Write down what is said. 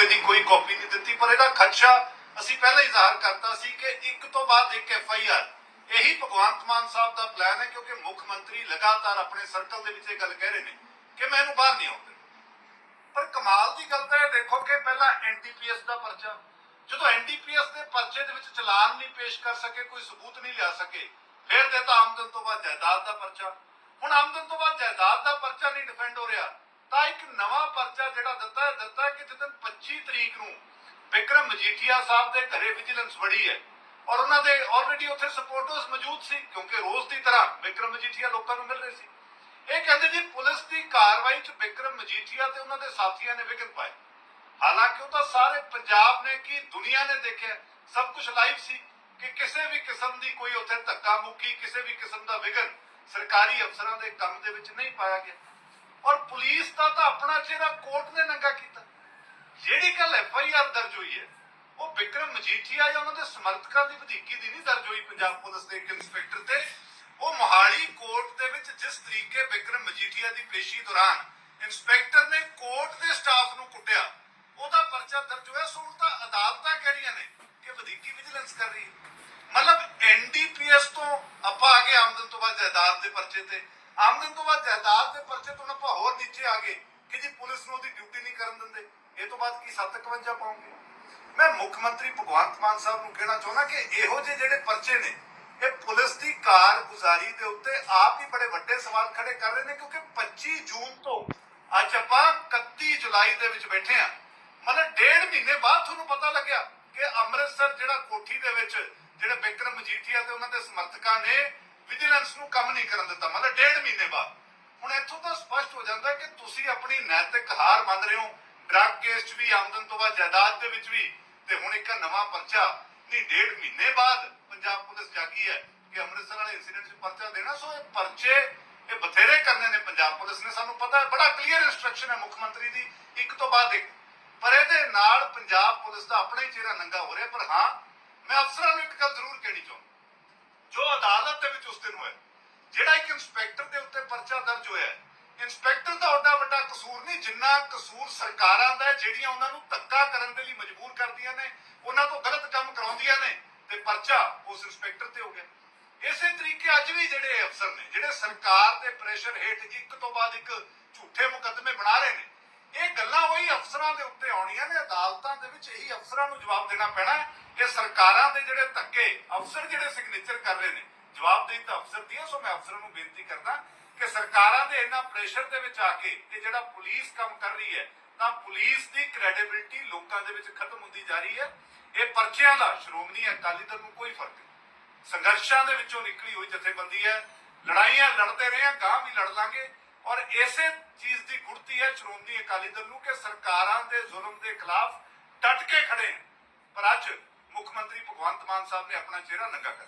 ਇਹਦੀ ਕੋਈ ਕਾਪੀ ਨਹੀਂ ਦਿੱਤੀ, ਪਰ ਇਹਦਾ ਖਦਸ਼ਾ ਅਸੀਂ ਪਹਿਲਾਂ ਹੀ ਜ਼ਾਹਰ ਕਰਤਾ ਸੀ ਕਿ ਇੱਕ ਤੋਂ ਬਾਅਦ ਇੱਕ ਐਫ ਆਈ ਆਰ। ਇਹੀ ਭਗਵੰਤ ਮਾਨ ਸਾਹਿਬ ਦਾ ਪਲਾਨ ਹੈ ਕਿਉਂਕਿ ਮੁੱਖ ਮੰਤਰੀ ਲਗਾਤਾਰ ਆਪਣੇ ਸਰਕਲ ਦੇ ਵਿੱਚ ਇਹ ਗੱਲ ਕਹਿ ਰਹੇ ਨੇ ਕਿ ਮੈਂ ਇਹਨੂੰ ਬਾਹਰ ਨਹੀਂ ਆਉਂਦਾ ਪਰ ਕਮਾਲ ਦੀ ਗੱਲ ਤਾਂ ਇਹ ਦੇਖੋ ਕਿ ਪਹਿਲਾਂ ਐਨਡੀਪੀਐਸ ਦਾ ਪਰਚਾ, ਜਦੋਂ ਐਨਡੀਪੀਐਸ ਦੇ ਪਰਚੇ ਦੇ ਵਿੱਚ ਚਲਾਨ ਨਹੀਂ ਪੇਸ਼ ਕਰ ਸਕੇ, ਕੋਈ ਸਬੂਤ ਨਹੀਂ ਲਿਆ ਸਕੇ, ਫਿਰ ਦਿੱਤਾ ਆਮਦਨ ਤੋਂ ਬਾਅਦ ਜਾਇਦਾਦ ਦਾ ਪਰਚਾ। ਹੁਣ ਆਮਦਨ ਤੋਂ ਬਾਅਦ ਜਾਇਦਾਦ ਦਾ ਪਰਚਾ ਨਹੀਂ ਡਿਫੈਂਡ ਹੋ ਰਿਹਾ। ਤਾਂ ਇੱਕ ਨਵਾਂ ਪਰਚਾ ਜਿਹੜਾ ਦਿੱਤਾ ਦਿੱਤਾ ਕਿ ਜਦੋਂ 25 ਤਰੀਕ ਨੂੰ ਵਿਕਰਮ ਮਜੀਠੀਆ ਸਾਹਿਬ ਦੇ ਘਰੇ ਵਿਜੀਲੈਂਸ ਵੜੀ ਹੈ ਔਰ ਉਹਨਾਂ ਦੇ ਆਲਰੇਡੀ ਉੱਥੇ ਸਪੋਰਟਰਸ ਮੌਜੂਦ ਸੀ, ਕਿਉਂਕਿ ਰੋਜ਼ ਦੀ ਤਰ੍ਹਾਂ ਵਿਕਰਮ ਮਜੀਠੀਆ ਲੋਕਾਂ ਨੂੰ ਮਿਲ ਰਹੇ ਸੀ। ਇਹ ਕਹਿੰਦੇ ਜੀ ਪੁਲਿਸ ਦੀ ਕਾਰਵਾਈ 'ਚ ਵਿਕਰਮ ਮਜੀਠੀਆ ਤੇ ਉਹਨਾਂ ਦੇ ਸਾਥੀਆਂ ਨੇ ਵਿਘਨ ਪਾਏ ਹਾਲਾਂਕਿ ਉਹ ਤਾਂ ਸਾਰੇ ਪੰਜਾਬ ਨੇ ਕੀ ਦੁਨੀਆ ਨੇ ਦੇਖਿਆ, ਸਭ ਕੁਝ ਲਾਈਵ ਸੀ ਕਿ ਕਿਸੇ ਵੀ ਕਿਸਮ ਦੀ ਕੋਈ ਉੱਥੇ ਧੱਕਾ ਮੁੱਕੀ, ਕਿਸੇ ਵੀ ਕਿਸਮ ਦਾ ਵਿਘਨ ਸਰਕਾਰੀ ਅਫਸਰਾਂ ਦੇ ਕੰਮ ਦੇ ਵਿੱਚ ਨਹੀਂ ਪਾਇਆ ਗਿਆ। ਆਪਣਾ ਚਿਹਰਾ ਕੋਰਟ ਨੇ ਨੰਗਾ ਕੀਤਾ। ਜਿਹੜੀ ਕੱਲ ਐਫ ਆਈ ਆਰ ਦਰਜ ਹੋਈ ਹੈ, ਉਹ ਵਿਕਰਮ ਮਜੀਠੀਆ ਜਾਂ ਉਹਨਾਂ ਦੇ ਸਮਰਥਕਾਂ ਦੀ ਵਧੀਕੀ ਦੀ ਨਹੀਂ ਦਰਜ ਹੋਈ ਪੰਜਾਬ ਪੁਲਿਸ ਦੇ ਇੱਕ ਇੰਸਪੈਕਟਰ ਤੇ। ਉਹ ਮੋਹਾਲੀ ਕੋਰਟ ਦੇ ਵਿੱਚ ਜਿਸ ਤਰੀਕੇ ਵਿਕਰਮ ਮਜੀਠੀਆ ਦੀ ਪੇਸ਼ੀ ਦੌਰਾਨ ਇੰਸਪੈਕਟਰ ਨੇ ਕੋਰਟ ਦੇ ਸਟਾਫ ਨੂੰ ਕੁੱਟਿਆ, ਉਹਦਾ ਪਰਚਾ ਦਰਜ ਹੋਇਆ। ਸੋ ਉਲਟਾ ਅਦਾਲਤਾਂ ਕਹਿ ਰਹੀਆਂ ਨੇ ਕਿ ਵਧੀਕੀ ਵਿਜੀਲੈਂਸ ਕਰ ਰਹੀ ਹੈ? ਮਤਲਬ ਐਨਡੀਪੀਐਸ ਤੋਂ ਆਪਾਂ ਆ ਗਏ ਆਮਦਨ ਤੋਂ ਬਾਅਦ ਜਾਇਦਾਦ ਦੇ ਪਰਚੇ ਤੇ। ਆਮਦਨ ਤੋਂ ਬਾਅਦ ਜਾਇਦਾਦ ਦੇ ਪਰਚੇ ਤੋਂ ਆਪਾਂ ਹੋਰ ਨੀਚੇ ਆ ਗਏ। ਕਿ ਜੀ ਪੁਲਿਸ ਨੂੰ ਉਹਦੀ ਡਿਊਟੀ ਨਹੀਂ ਕਰਨ ਦਿੰਦੇ? ਇਹ ਤੋਂ ਬਾਅਦ ਕੀ 751 ਪਾਉਂਗੇ? ਮੈਂ ਮੁੱਖ ਮੰਤਰੀ ਭਗਵੰਤ ਮਾਨ ਸਾਹਿਬ ਨੂੰ ਕਹਿਣਾ ਚਾਹੁੰਦਾ ਕਿ ਇਹੋ ਜਿਹੇ ਜਿਹੜੇ ਪਰਚੇ ਨੇ, ਇਹ ਪੁਲਿਸ ਦੀ ਕਾਰਗੁਜ਼ਾਰੀ ਦੇ ਉੱਤੇ ਆਪ ਹੀ ਬੜੇ ਵੱਡੇ ਸਵਾਲ ਖੜੇ ਕਰ ਰਹੇ ਨੇ ਕਿਉਂਕਿ 25 ਜੂਨ ਤੋਂ ਅੱਜ ਆਪਾਂ 31 ਜੁਲਾਈ ਦੇ ਵਿੱਚ ਬੈਠੇ ਆ ਮਤਲਬ ਡੇਢ ਮਹੀਨੇ ਬਾਅਦ ਤੁਹਾਨੂੰ ਪਤਾ ਲੱਗਿਆ ਕਿ ਅੰਮ੍ਰਿਤਸਰ ਜਿਹੜਾ ਕੋਠੀ ਦੇ ਵਿੱਚ ਜਿਹੜੇ ਬਿਕਰਮ ਮਜੀਠੀਆ ਤੇ ਉਹਨਾਂ ਦੇ ਸਮਰਥਕਾਂ ਨੇ ਵਿਜੀਲੈਂਸ ਨੂੰ ਕੰਮ ਨਹੀਂ ਕਰਨ ਦਿੱਤਾ। ਮਤਲਬ ਡੇਢ ਮਹੀਨੇ ਬਾਅਦ। ਹੁਣ ਇੱਥੋਂ ਤਾਂ ਸਪਸ਼ਟ ਹੋ ਜਾਂਦਾ ਕਿ ਤੁਸੀਂ ਆਪਣੀ ਨੈਤਿਕ ਹਾਰ ਮੰਨ ਰਹੇ ਹੋ। ਡਰੱਗ ਕੇਸ 'ਚ ਵੀ ਆਮਦਨ ਤੋਂ ਬਾਅਦ ਜਾਇਦਾਦ ਦੇ ਵਿੱਚ ਵੀ। ਤੇ ਹੁਣ ਇੱਕ ਨਵਾਂ ਪਰਚਾ, ਨਹੀਂ, ਡੇਢ ਮਹੀਨੇ ਬਾਅਦ ਪੰਜਾਬ ਪੁਲਿਸ ਜਾਗੀ ਹੈ ਕਿ ਅੰਮ੍ਰਿਤਸਰ ਵਾਲੇ ਇਨਸੀਡੈਂਟ 'ਚ ਪਰਚਾ ਦੇਣਾ। ਸੋ ਇਹ ਪਰਚੇ ਇਹ ਬਥੇਰੇ ਕਰਨੇ ਨੇ ਪੰਜਾਬ ਪੁਲਿਸ ਨੇ। ਸਾਨੂੰ ਪਤਾ ਹੈ, ਬੜਾ ਕਲੀਅਰ ਇਨਸਟਰਕਸ਼ਨ ਹੈ ਮੁੱਖ ਮੰਤਰੀ ਦੀ, ਇੱਕ ਤੋਂ ਬਾਅਦ ਇੱਕ। ਪਰ ਇਹਦੇ ਨਾਲ ਪੰਜਾਬ ਪੁਲਿਸ ਦਾ ਆਪਣਾ ਹੀ ਚਿਹਰਾ ਨੰਗਾ ਹੋ ਰਿਹਾ। ਪਰ ਹਾਂ, ਮੈਂ ਅਫਸਰਾਂ ਨੂੰ ਇੱਕ ਗੱਲ ਜ਼ਰੂਰ ਕਹਿਣੀ ਚਾਹੁੰਦਾ। ਜੋ ਅਦਾਲਤ ਦੇ ਵਿੱਚ ਉਸ ਦਿਨ ਹੋਇਆ ਜਿਹੜਾ ਇੱਕ ਇੰਸਪੈਕਟਰ ਦੇ ਉੱਤੇ ਪਰਚਾ ਦਰਜ ਹੋਇਆ ਹੈ, ਇੰਸਪੈਕਟਰ ਦਾ ਓਡਾ ਵੱਡਾ ਕਸੂਰ ਨਹੀਂ ਜਿੰਨਾ ਕਸੂਰ ਸਰਕਾਰਾਂ ਦਾ ਜਿਹੜੀਆਂ ਉਹਨਾਂ ਨੂੰ ਧੱਕਾ ਕਰਨ ਦੇ ਲਈ ਮਜਬੂਰ ਕਰਦੀਆਂ ਨੇ ਉਹਨਾਂ ਤੋਂ ਗਲਤ ਕੰਮ ਕਰਾਉਂਦੀਆਂ ਨੇ ਤੇ ਪਰਚਾ ਉਸ ਇੰਸਪੈਕਟਰ ਤੇ ਹੋ ਗਿਆ। ਇਸੇ ਤਰੀਕੇ ਅੱਜ ਵੀ ਜਿਹੜੇ ਅਫਸਰ ਨੇ ਜਿਹੜੇ ਸਰਕਾਰ ਦੇ ਪ੍ਰੈਸ਼ਰ ਹੇਠ ਇੱਕ ਤੋਂ ਬਾਅਦ ਇੱਕ ਝੂਠੇ ਮੁਕੱਦਮੇ ਬਣਾ ਰਹੇ ਨੇ ਇਹ ਗੱਲਾਂ ਉਹੀ ਅਫਸਰਾਂ ਦੇ ਉੱਤੇ ਆਉਣੀਆਂ ਨੇ ਅਦਾਲਤਾਂ ਦੇ ਵਿੱਚ ਇਹੀ ਅਫਸਰਾਂ ਨੂੰ ਜਵਾਬ ਦੇਣਾ ਪੈਣਾ ਹੈ। ਇਹ ਸਰਕਾਰਾਂ ਦੇ ਜਿਹੜੇ ਧੱਕੇ ਅਫਸਰ ਜਿਹੜੇ ਸਿਗਨੇਚਰ ਕਰ ਰਹੇ ਨੇ ਜਵਾਬਦੇਹੀ ਤਾਂ ਅਫਸਰ ਦੀ ਹੈ ਸੋ ਮੈਂ ਅਫਸਰਾਂ ਨੂੰ ਬੇਨਤੀ ਕਰਦਾ ਕਿ ਸਰਕਾਰਾਂ ਦੇ ਇੰਨਾ ਪ੍ਰੈਸ਼ਰ ਦੇ ਵਿੱਚ ਆ ਕੇ ਇਹ ਜਿਹੜਾ ਪੁਲਿਸ ਕੰਮ ਕਰ ਰਹੀ ਹੈ, ਤਾਂ ਪੁਲਿਸ ਦੀ ਕ੍ਰੈਡੀਬਿਲਿਟੀ ਲੋਕਾਂ ਦੇ ਵਿੱਚ ਖਤਮ ਹੁੰਦੀ ਜਾ ਰਹੀ ਹੈ। ਇਹ ਪਰਚਿਆਂ ਦਾ ਸ਼੍ਰੋਮਣੀ ਅਕਾਲੀ ਦਲ ਨੂੰ ਕੋਈ ਫ਼ਰਕ ਨਹੀਂ। ਸੰਘਰਸ਼ਾਂ ਦੇ ਵਿੱਚੋਂ ਨਿਕਲੀ ਹੋਈ ਜਥੇਬੰਦੀ ਹੈ, ਲੜਾਈਆਂ ਲੜਦੇ ਰਹੇ ਹਾਂ ਗਾਂ ਵੀ ਲੜ ਲਾਂਗੇ। ਔਰ ਇਸੇ ਚੀਜ਼ ਦੀ ਗੁੜਤੀ ਹੈ ਸ਼੍ਰੋਮਣੀ ਅਕਾਲੀ ਦਲ ਨੂੰ ਕਿ ਸਰਕਾਰਾਂ ਦੇ ਜ਼ੁਲਮ ਦੇ ਖਿਲਾਫ ਡਟ ਕੇ ਖੜੇ ਪਰ ਅੱਜ ਮੁੱਖ ਮੰਤਰੀ ਭਗਵੰਤ ਮਾਨ ਸਾਹਿਬ ਨੇ ਆਪਣਾ ਚਿਹਰਾ ਨੰਗਾ ਕਰ